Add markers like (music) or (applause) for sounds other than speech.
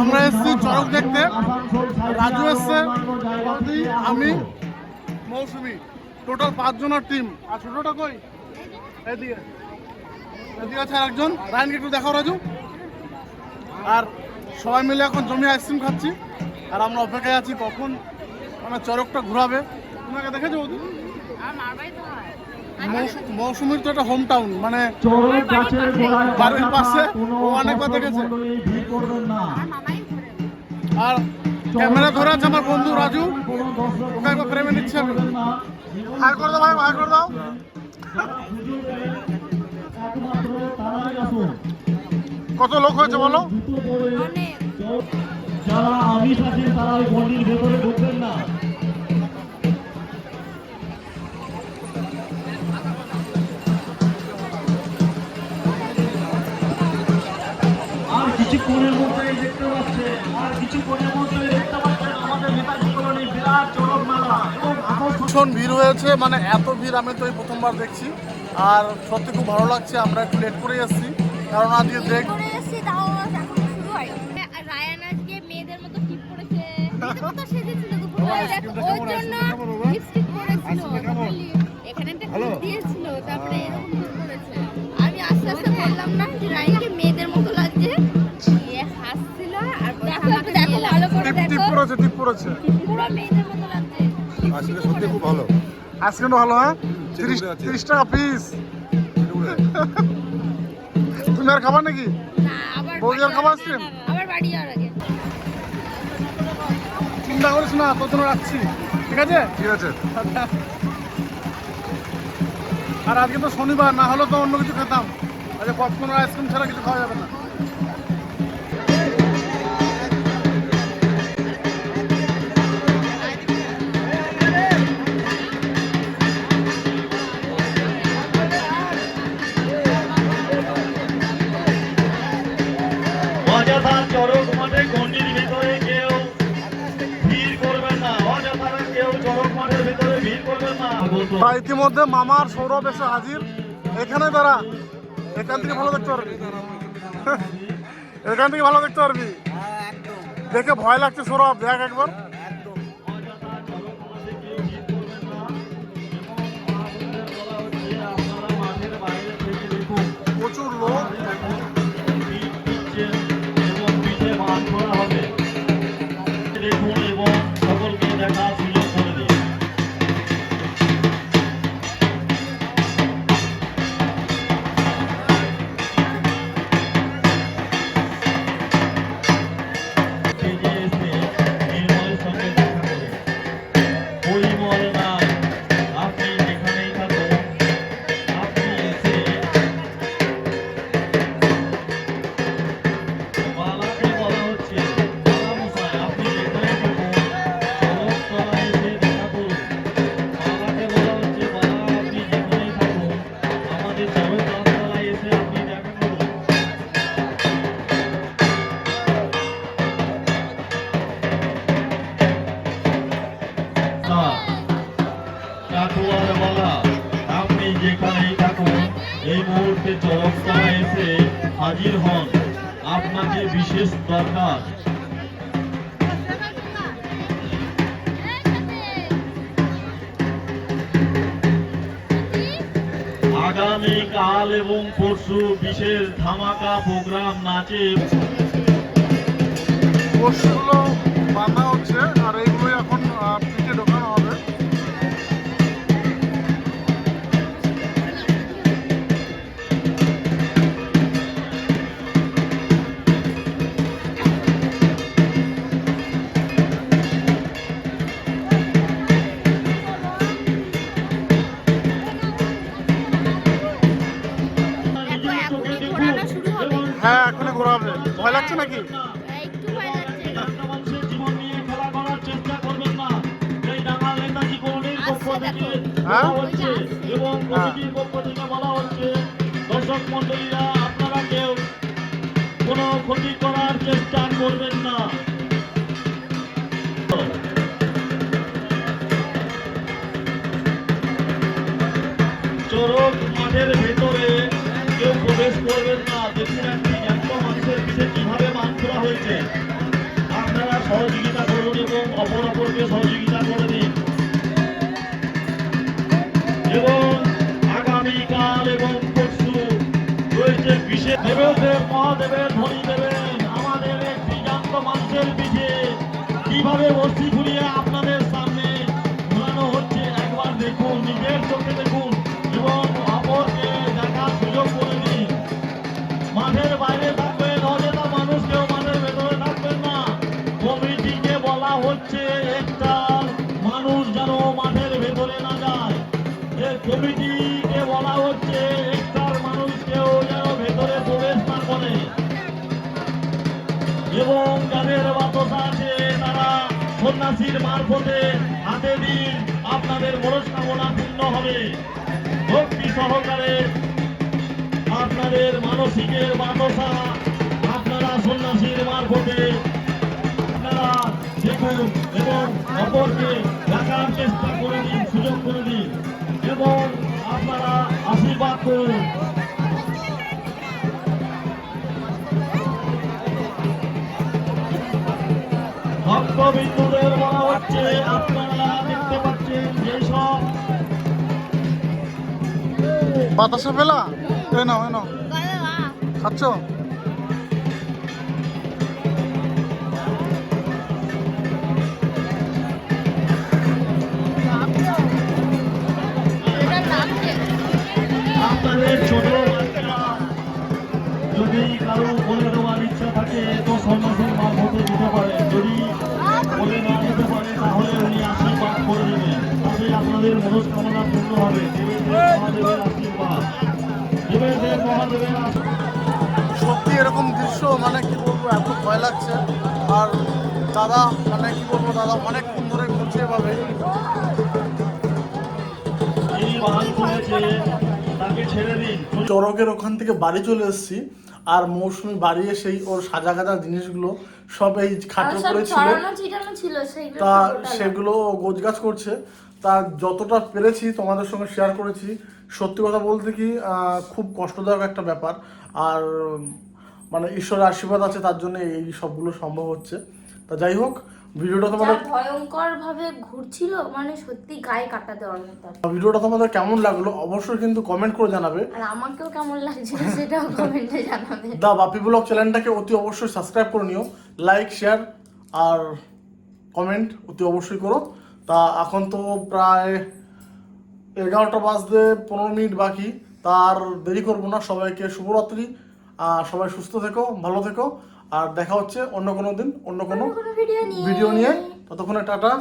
আমরা এসেছি চড়ক দেখতে। রাজু এসছে, আমি আমি মৌসুমি। টোটাল পাঁচজনের টিম আর ছোটটা কই? এদিকে। এদিকে আছে আরেকজন। রায়নকে একটু দেখাও রাজু। আর সবাই মিলে এখন জমি আইসক্রিম খাচ্ছি। আর আমরা অপেক্ষায় আছি কখন মানে চড়কটা ঘোরাবে। তোমাকে দেখেছ? বৌদি? মৌসু- মৌসুমীর তো একটা হোম টাউন মানে চড়ক গাছের গোড়ায় বাড়ির পাশে ও অনেকবার দেখেছে। আর ক্যামেরা ধরে আছে আমার বন্ধু রাজু। ওকে একবার ফ্রেমে নিচ্ছি। আমি করবেন করে দাও ভাই করে দাও। কত লোক হয়েছে বলো? যারা আমিষ আছেন তারা ওই গন্ডির ভেতরে ঢুকবেন না। কিছুক্ষণের মধ্যেই দেখতে পাচ্ছেন আর কিছুক্ষণের মধ্যেই দেখতে পাচ্ছেন আমাদের নেতাজি কলোনি বিরাট চড়ক এবং আকর্ষণ ভীষণ ভিড় হয়েছে মানে এত ভিড় আমি তো এই প্রথমবার দেখছি। আর সত্যি খুব ভালো লাগছে আমরা একটু লেট করে এসেছি। কারণ আজকে দেখ করে এসেছি তাও এখন শুরু হয়নি। আর রায়ান আজকে মেয়েদের মতো টিপ করেছে। মেয়েদের সেজেছিল দুপুরবেলা। দেখ জন্য লিপস্টিক পরেছিল করেছে? আজকে সত্যি খুব ভালো। আইসক্রিমটা ভালো হ্যাঁ? তিরিশ টাকা পিস (laughs) তুমি আর খাবার নাকি? বৌদি আর খাবার আসছেন? আগে। চিন্তা করিস না তোর জন্য রাখছি। ঠিক আছে? ঠিক আছে। আর আজকে তো শনিবার না হলে তো অন্য কিছু খেতাম। আজকে পপকর্ন আইসক্রিম ছাড়া কিছু খাওয়া যাবে না। তা ইতিমধ্যে মামার সৌরভ এসে হাজির। এখানে তারা এখান থেকে ভালো দেখতে পারবি। (laughs) এখান থেকে ভালো দেখতে পারবি। দেখে ভয় লাগছে সৌরভ, দেখ একবার। হাজির হন। আপনাকে বিশেষ দরকার। আগামী কাল এবং পরশু বিশেষ ধামাকা প্রোগ্রাম নাচে। বসগুলো বাঁধা হচ্ছে নাকি একটু ভয় লাগছে। মানুষের জীবন নিয়ে খেলা করার চেষ্টা করবেন না। এই ডাঙাল নেতাজি কলোনির পক্ষ থেকে হ্যাঁ? হচ্ছে এবং কমিটির পক্ষ থেকে বলা হচ্ছে দর্শক মন্ডলীরা আপনারা কেউ কোনো ক্ষতি করার চেষ্টা করবেন না। চোরক মাঠের ভেতরে কেউ প্রবেশ করবেন না। দেখুন একটি মানুষের পিঠে কীভাবে মান তোলা হয়েছে, আপনারা সহযোগিতা করুন এবং অপর অপরকে সহযোগিতা করে দিন। এবং আগামীকাল এবং পরশু রয়েছে বিশেষ দেবদেব যেন মাঠের ভেতরে না যায়। এ কমিটিকে বলা হচ্ছে, একটার মানুষ কেউ যেন ভেতরে প্রবেশ না করে। এবং যাদের বাতসা আছে, তারা সন্ন্যাসীর মারফতে হাতে দিন আপনাদের মনস্কামনা পূর্ণ হবে। ভক্তি সহকারে আপনাদের মানসিকের বাতসা আপনারা সন্ন্যাসীর মারফতে আপনারা দেখুন এবং অপরকে দেখার চেষ্টা করে দিন সুযোগ করে দিন। এবং আপনারা আশীর্বাদ করুন। ভক্তবিন্দুদের বলা হচ্ছে আপনারা দেখতে পাচ্ছেন যেসব বাতাসা ফেলা এ নাও এ নাও। খাচ্ছ? আপনাদের ছোট যদি কারও বলে দেওয়ার ইচ্ছা থাকে তো সন্ন্যাসীর মারফতে দিতে পারে। যদি বলে না দিতে পারে তাহলে উনি আশীর্বাদ করে দেবেন। তাতে আপনাদের মনস্কামনা পূর্ণ হবে। মহাদেবের আশীর্বাদ। দেবের মহাদেবের সত্যি এরকম দৃশ্য মানে কি বলব এত ভয় লাগছে। আর দাদা মানে কি বলব দাদা অনেকক্ষণ ধরে ঘুরছে এভাবে। বাহান করেছে। দিন চড়কের ওখান থেকে বাড়ি চলে এসেছি আর মৌসুমি বাড়ি এসেই ওর সাজা গাজা জিনিসগুলো সব এই খাটের উপরে ছিল। ছিল তা। সেগুলো গোছগাছ করছে। তা যতটা পেরেছি তোমাদের সঙ্গে শেয়ার করেছি। সত্যি কথা বলতে কি খুব কষ্টদায়ক একটা ব্যাপার। আর মানে ঈশ্বরের আশীর্বাদ আছে তার জন্য এই সবগুলো সম্ভব হচ্ছে। তা যাই হোক ভিডিওটা তোমাদের ভয়ঙ্কর ভাবে ঘুরছিল মানে সত্যি গায়ে কাটা দেওয়ার মতো ভিডিওটা তোমাদের কেমন লাগল অবশ্যই কিন্তু কমেন্ট করে জানাবে। আর আমাকেও কেমন লাগছিল সেটাও কমেন্টে জানাবে। (laughs) দা বাপি ব্লগ চ্যানেলটাকে অতি অবশ্যই সাবস্ক্রাইব করে নিও লাইক শেয়ার আর কমেন্ট অতি অবশ্যই করো। তা এখন তো প্রায় এগারোটা বাজতে পনেরো মিনিট বাকি তার দেরি করব না সবাইকে শুভরাত্রি আর সবাই সুস্থ থেকো ভালো থেকো। আর দেখা হচ্ছে অন্য কোনো দিন অন্য কোনো কোনো ভিডিও নিয়ে। ভিডিও নিয়ে। ততক্ষণে টাটা।